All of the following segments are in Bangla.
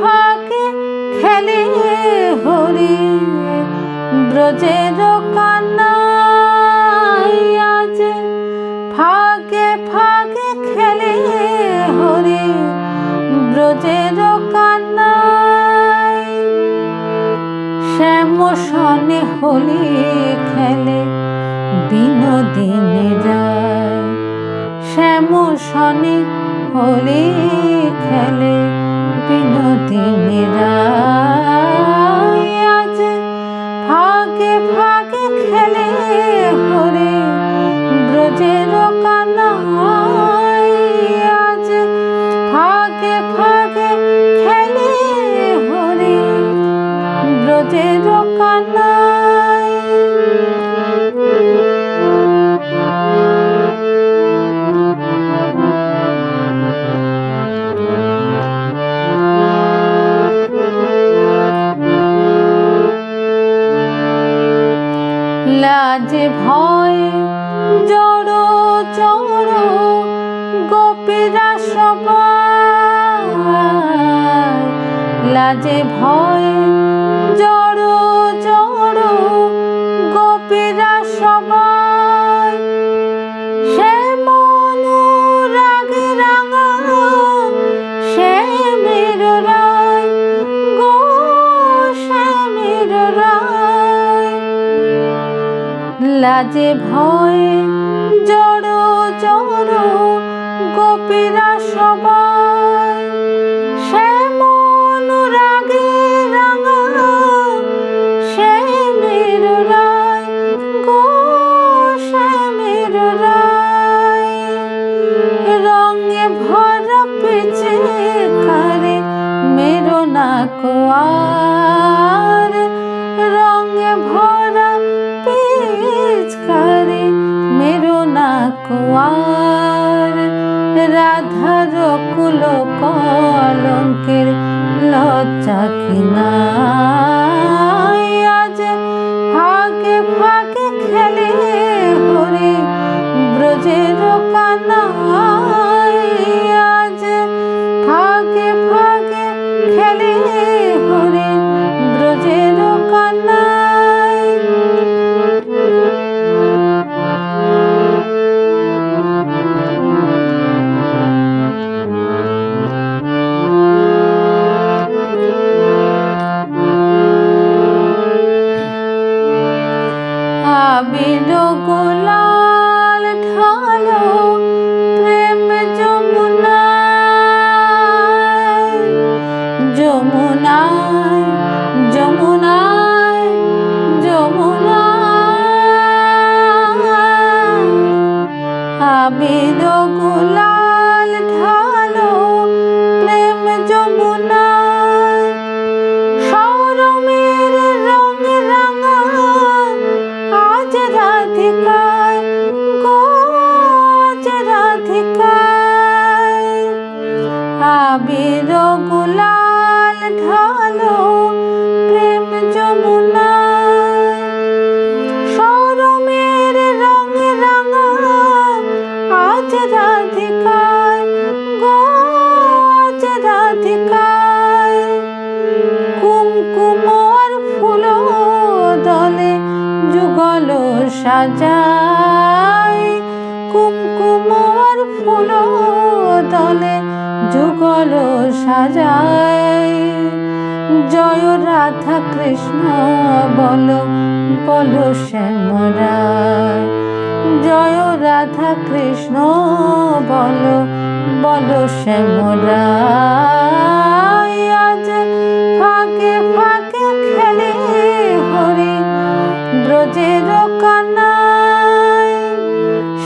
ফাঁকে খেলে হরি ব্রজের কান্নাই আজ ফাঁকে ফাঁকে খেলে হরি ব্রজের কান্নাই শ্যাম সনে হোলি খেলে বিনোদিনী যায়। শ্যাম সনে হোলি খেলে বিনোদিনী রায় লাজে ভয় জড় চড় গোপীরা সবাই। লাজে ভয় জড় লাজে ভয়ে, জড় জড় গোপীরা সবাই সে মন রাগে রাঙা সে মের রায় গো সে মের রায় রঙে ভরা পিছে কারে মেরো না কোয়ার কোয়ার রাধার কুল কলঙ্কের লজ্জা কিনা আজ ফাঁকে ফাঁকে খেলে হরে ব্রজের কানাই আবির গোলাল ঢালো প্রেম যমুনায় যমুনায়। আবির গুলাল ঢালো প্রেম যমুনায় সরমের রং রাঙা, আজ রাধিকায় গো আজ রাধিকায় কুমকুমর ফুল দলে যুগল সাজায়, কুমকুমর ফুল যুগল সাজায়। জয় রাধা কৃষ্ণ, বল বল শ্যামরায় জয় রাধা কৃষ্ণ, বল বল শ্যামরায় আজ ফাঁকে ফাঁকে খেলে হরি ব্রজের কানাই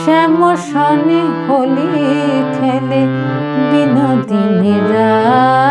শ্যাম সনে হোলি খেলে বিনোদিনী রায়